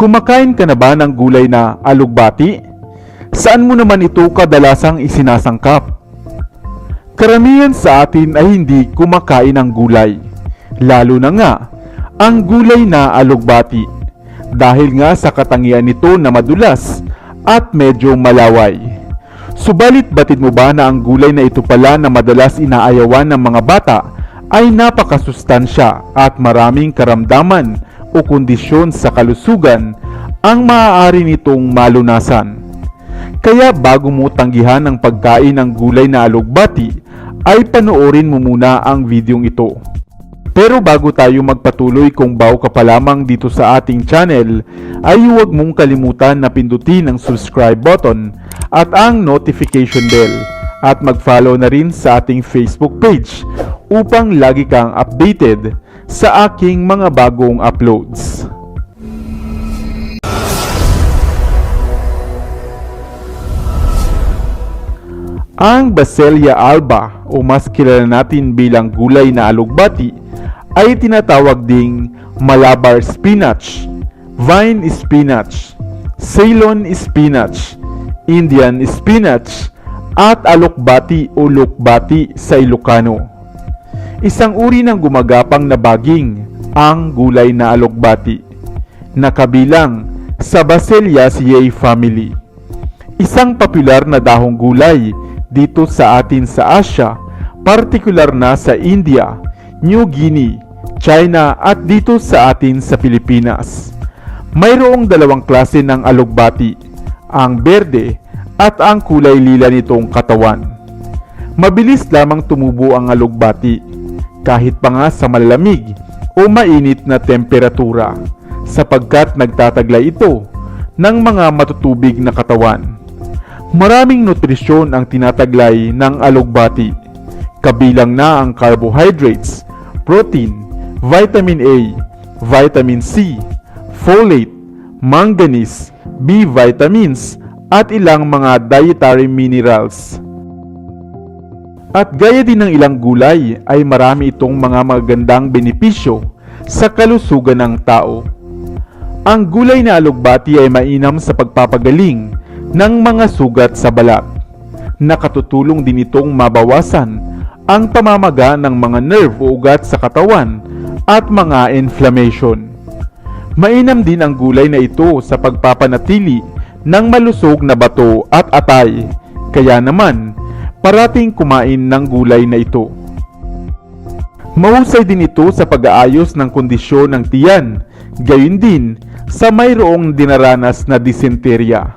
Kumakain ka na ba ng gulay na alugbati? Saan mo naman ito kadalasang isinasangkap? Karamihan sa atin ay hindi kumakain ng gulay. Lalo na nga, ang gulay na alugbati. Dahil nga sa katangian nito na madulas at medyo malaway. Subalit batid mo ba na ang gulay na ito pala na madalas inaayawan ng mga bata ay napakasustansya at maraming karamdaman o kondisyon sa kalusugan ang maaari nitong malunasan. Kaya bago mo tanggihan ang pagkain ng gulay na alugbati, ay panoorin mo muna ang videong ito. Pero bago tayo magpatuloy kung bago ka pa lamang dito sa ating channel, ay huwag mong kalimutan na pindutin ang subscribe button at ang notification bell at mag-follow na rin sa ating Facebook page upang lagi kang updated sa aking mga bagong uploads. Ang Baselia alba o mas kilala natin bilang gulay na alugbati ay tinatawag ding Malabar spinach, vine spinach, Ceylon spinach, Indian spinach, at alokbati o lukbati sa Ilocano. Isang uri ng gumagapang na baging ang gulay na alokbati na kabilang sa Baseliaceae family. Isang popular na dahong gulay dito sa atin sa Asia, partikular na sa India, New Guinea, China at dito sa atin sa Pilipinas. Mayroong dalawang klase ng alugbati, ang berde at ang kulay lila nitong katawan. Mabilis lamang tumubo ang alugbati, kahit pa nga sa malamig o mainit na temperatura, sapagkat nagtataglay ito ng mga matutubig na katawan. Maraming nutrisyon ang tinataglay ng alugbati, kabilang na ang carbohydrates, protein, vitamin A, vitamin C, folate, manganese, B vitamins, at ilang mga dietary minerals. At gaya din ng ilang gulay ay marami itong mga magandang benepisyo sa kalusugan ng tao. Ang gulay na alugbati ay mainam sa pagpapagaling ng mga sugat sa balat. Nakatutulong din itong mabawasan ang pamamaga ng mga nerve o ugat sa katawan at mga inflammation. Mainam din ang gulay na ito sa pagpapanatili ng malusog na bato at atay. Kaya naman, parating kumain ng gulay na ito. Mahusay din ito sa pag-aayos ng kondisyon ng tiyan, gayon din sa mayroong dinaranas na disenterya.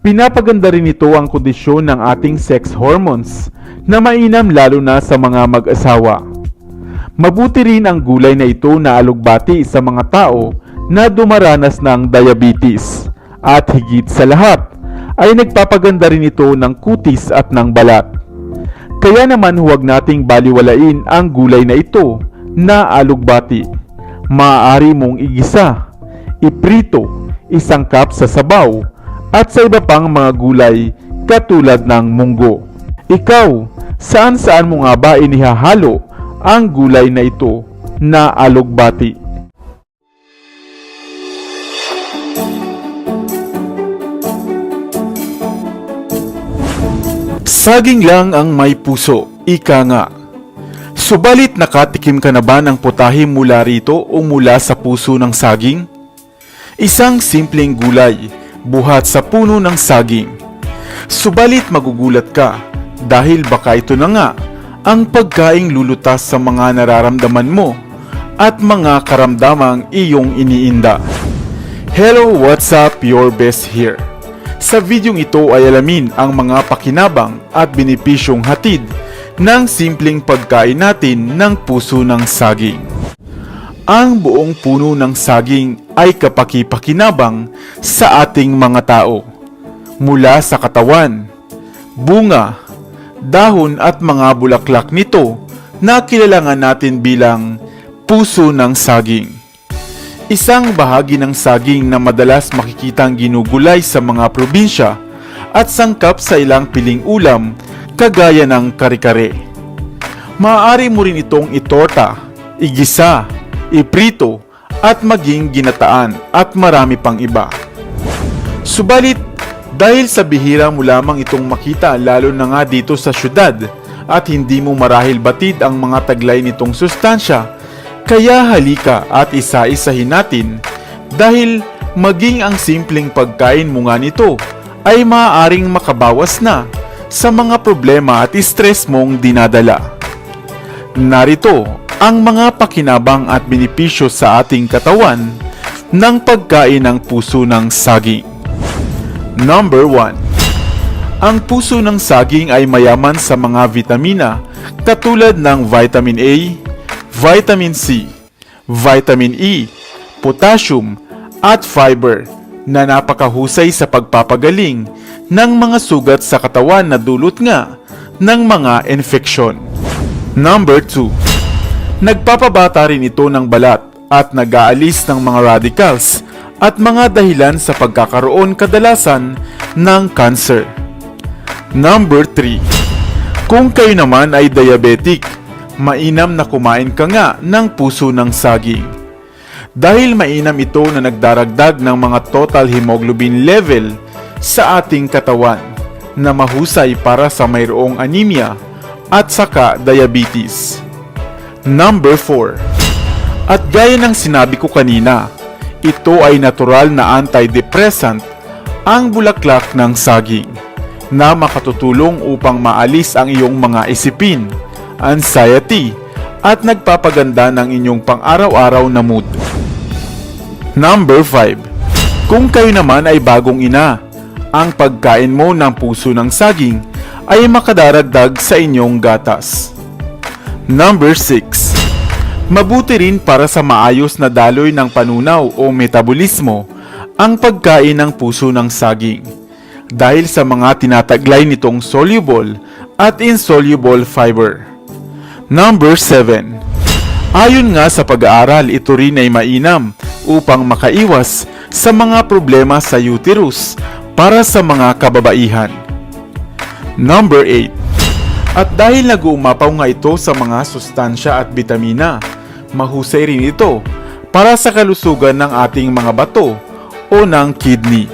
Pinapaganda rin ito ang kondisyon ng ating sex hormones na mainam lalo na sa mga mag-asawa. Mabuti rin ang gulay na ito na alugbati sa mga tao na dumaranas ng diabetes at higit sa lahat ay nagpapaganda rin ito ng kutis at ng balat. Kaya naman huwag nating baliwalain ang gulay na ito na alugbati. Maaari mong igisa, iprito, isangkap sa sabaw, at sa iba pang mga gulay katulad ng munggo. Ikaw, saan saan mo nga ba inihahalo ang gulay na ito na alugbati? Saging lang ang may puso, ika nga. Subalit nakatikim ka na ba ng putahe mula rito o mula sa puso ng saging? Isang simpleng gulay, buhat sa puno ng saging. Subalit magugulat ka dahil baka ito na nga ang pagkaing lulutas sa mga nararamdaman mo at mga karamdamang iyong iniinda. Hello, what's up? Your best here. Sa videong ito ay alamin ang mga pakinabang at benepisyong hatid ng simpleng pagkain natin ng puso ng saging. Ang buong puno ng saging ay kapaki-pakinabang sa ating mga tao. Mula sa katawan, bunga, dahon at mga bulaklak nito na kilalangan natin bilang puso ng saging. Isang bahagi ng saging na madalas makikitang ginugulay sa mga probinsya at sangkap sa ilang piling ulam kagaya ng kare-kare. Maaari mo rin itong itorta, igisa, iprito at maging ginataan at marami pang iba. Subalit, dahil sa bihira mo lamang itong makita lalo na nga dito sa syudad at hindi mo marahil batid ang mga taglay nitong sustansya, kaya halika at isa-isahin natin dahil maging ang simpleng pagkain mo nga nito ay maaaring makabawas na sa mga problema at stress mong dinadala. Narito ang mga pakinabang at benepisyo sa ating katawan ng pagkain ng puso ng saging. Number 1. Ang puso ng saging ay mayaman sa mga vitamina katulad ng vitamin A, vitamin C, vitamin E, potassium, at fiber na napakahusay sa pagpapagaling ng mga sugat sa katawan na dulot nga ng mga infeksyon. Number 2. Nagpapabata rin ito ng balat at nag-aalis ng mga radicals at mga dahilan sa pagkakaroon kadalasan ng cancer. Number 3. Kung kayo naman ay diabetic, mainam na kumain ka nga ng puso ng saging. Dahil mainam ito na nagdaragdag ng mga total hemoglobin level sa ating katawan na mahusay para sa mayroong anemia at saka diabetes. Number 4. At gaya ng sinabi ko kanina, ito ay natural na antidepressant ang bulaklak ng saging na makatutulong upang maalis ang iyong mga isipin, anxiety, at nagpapaganda ng inyong pang-araw-araw na mood. Number 5. Kung kayo naman ay bagong ina, ang pagkain mo ng puso ng saging ay makadaragdag sa inyong gatas. Number 6. Mabuti rin para sa maayos na daloy ng panunaw o metabolismo ang pagkain ng puso ng saging dahil sa mga tinataglay nitong soluble at insoluble fiber. Number 7. Ayon nga sa pag-aaral, ito rin ay mainam upang makaiwas sa mga problema sa uterus para sa mga kababaihan. Number 8. At dahil nag-uumapaw nga ito sa mga sustansya at bitamina, mahusay rin ito para sa kalusugan ng ating mga bato o ng kidney.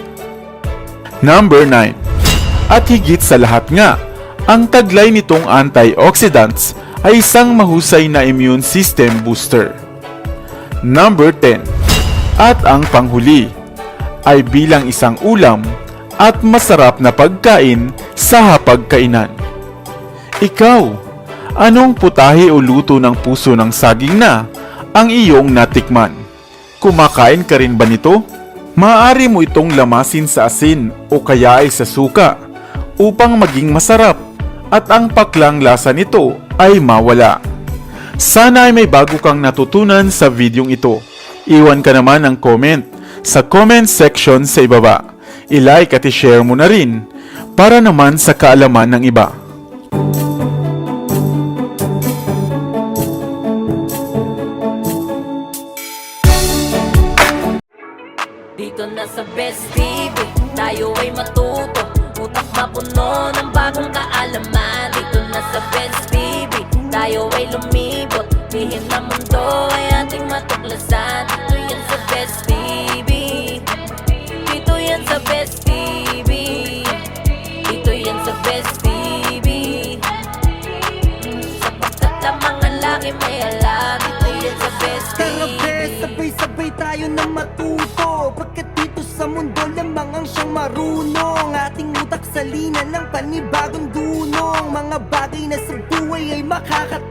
Number 9. At higit sa lahat nga, ang taglay nitong antioxidants ay isang mahusay na immune system booster. Number 10. At ang panghuli ay bilang isang ulam at masarap na pagkain sa hapagkainan. Ikaw, anong putahe o luto ng puso ng saging na ang iyong natikman? Kumakain ka rin ba nito? Maaari mo itong lamasin sa asin o kaya ay sa suka upang maging masarap at ang paklang lasa nito ay mawala. Sana ay may bago kang natutunan sa videong ito. Iwan ka naman ng comment sa comment section sa ibaba. I-like at i-share mo na rin para naman sa kaalaman ng iba. Dito na sa Best TV, tayo ay matuto Utak mapuno ng bagong kaalaman Dito na sa Best tayo ay lumibot Lihim na mundo ay ating matuklasan. Dito yan sa Best TV Dito yan sa Best TV Dito yan sa Best TV Sapagkat ang mga laki may alam. Dito yan sa Best Tara TV bes, sabay-sabay tayo na matuto. Pagkat dito sa mundo lamang ang siyang marunong? Ating utak sa lina ng panibagong dunong. Mga bagay na sa พ่อคา